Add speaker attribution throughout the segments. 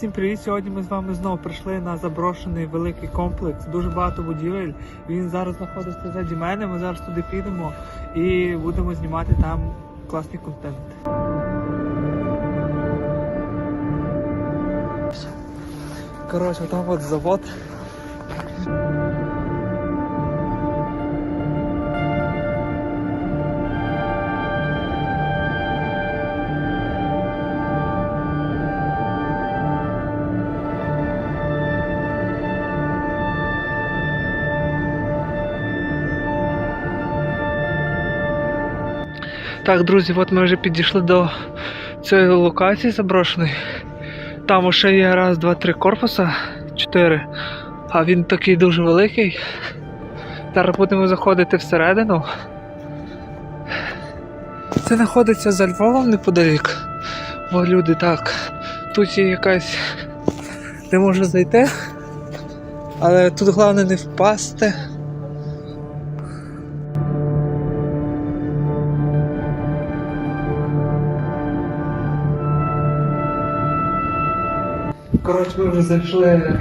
Speaker 1: Всім привіт! Сьогодні ми з вами знову прийшли на заброшений великий комплекс. Дуже багато будівель. Він зараз знаходиться ззаді мене. Ми зараз туди підемо і будемо знімати там класний контент. Коротше, там от завод. Так, друзі, от ми вже підійшли до цієї локації заброшеної. Там ще є раз, два, три корпуса, чотири. А він такий дуже великий. Зараз будемо заходити всередину. Це знаходиться за Львовом неподалік. Бо люди так. Тут є якась. де можна зайти. Але тут головне не впасти. Коротше, ми вже зайшли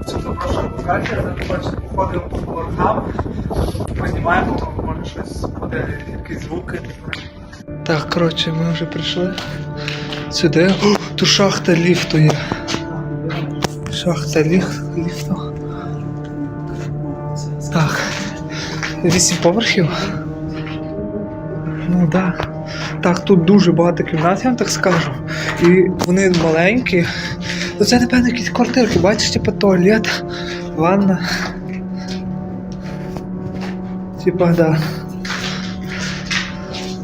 Speaker 1: в цю запрошену локацію, зараз по поверхам, познімаємо, може щось буде, якісь звуки. Так, коротше, ми вже прийшли сюди. О, тут шахта ліфту є. Шахта ліф, ліфту. Так. Вісім поверхів. Ну так. Так, тут дуже багато кімнат, я вам так скажу. І вони маленькі. Ну це, напевно, якісь квартирки, бачиш, типу туалет, ванна. Типа, да.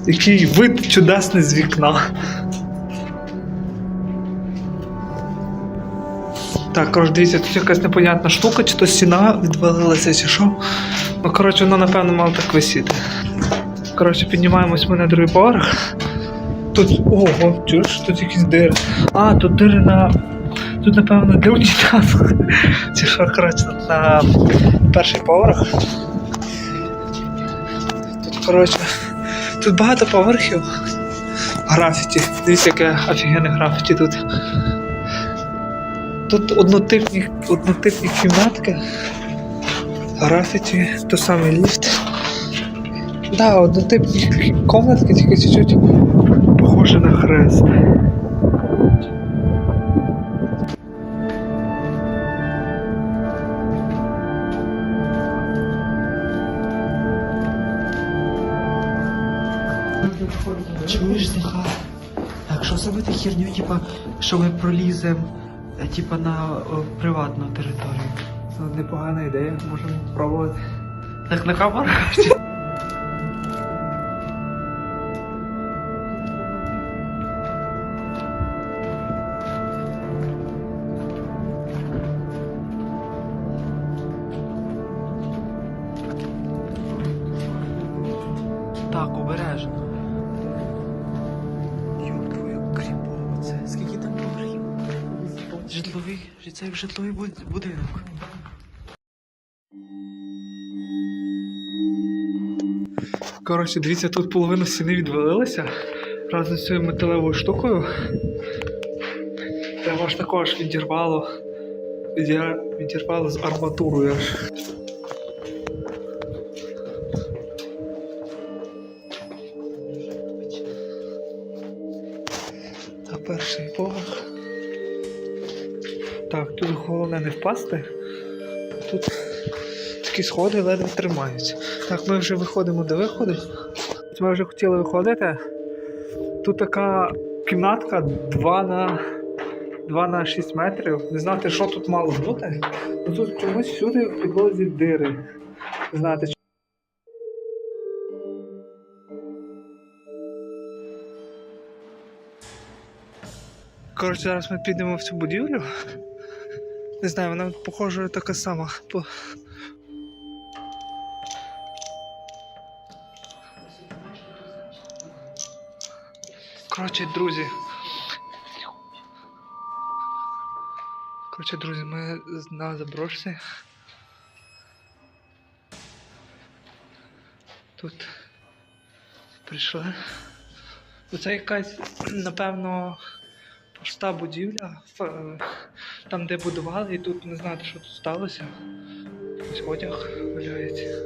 Speaker 1: Який вид чудесний з вікна. Так, коротше, дивіться, тут якась непонятна штука, чи то стіна відвалилася, чи що. Ну, коротше, воно, напевно, мало так висіти. Коротше, піднімаємось ми на другий поверх. Тут. Ого, чуєш, тут якісь дири. А, тут дири на. Тут, напевно, для унітазу. Чи що, коротше, на перший поверх. Тут, коротше, тут багато поверхів. Графіті. Дивіться, яке офігенне графіті тут. Тут однотипні, однотипні кімнатки. Графіті, то самий ліфт. Да, однотипні комнатки, тільки чуть-чуть
Speaker 2: Чуєш, Захар? А Якщо зробити херню, типа, що ми проліземо, е, типа на о, приватну територію.
Speaker 1: Це непогана ідея, можемо спробувати.
Speaker 2: Так на камеру? Так, обережно. Житловий, це як житловий будинок.
Speaker 1: Коротше, дивіться, тут половина стіни відвалилася разом з цією металевою штукою. Це аж також відірвало. відір- Відірвало з арматурою. Та перший поверх. Так, тут головне не впасти. Тут такі сходи ледве тримаються. Так, ми вже виходимо до виходу. Ми вже хотіли виходити. Тут така кімнатка 2 на 2 на 6 метрів. Не знати, що тут мало бути. Тут чомусь всюди в підлозі дири. Не Коротше, зараз ми підемо в цю будівлю. Не знаю, вона похожа така сама. Коротше, друзі. Коротше, друзі, ми на заброшці. Тут прийшли. Оце якась, напевно, пуста будівля, ф- там, де будували, і тут не знати, що тут сталося. Ось одяг валяється.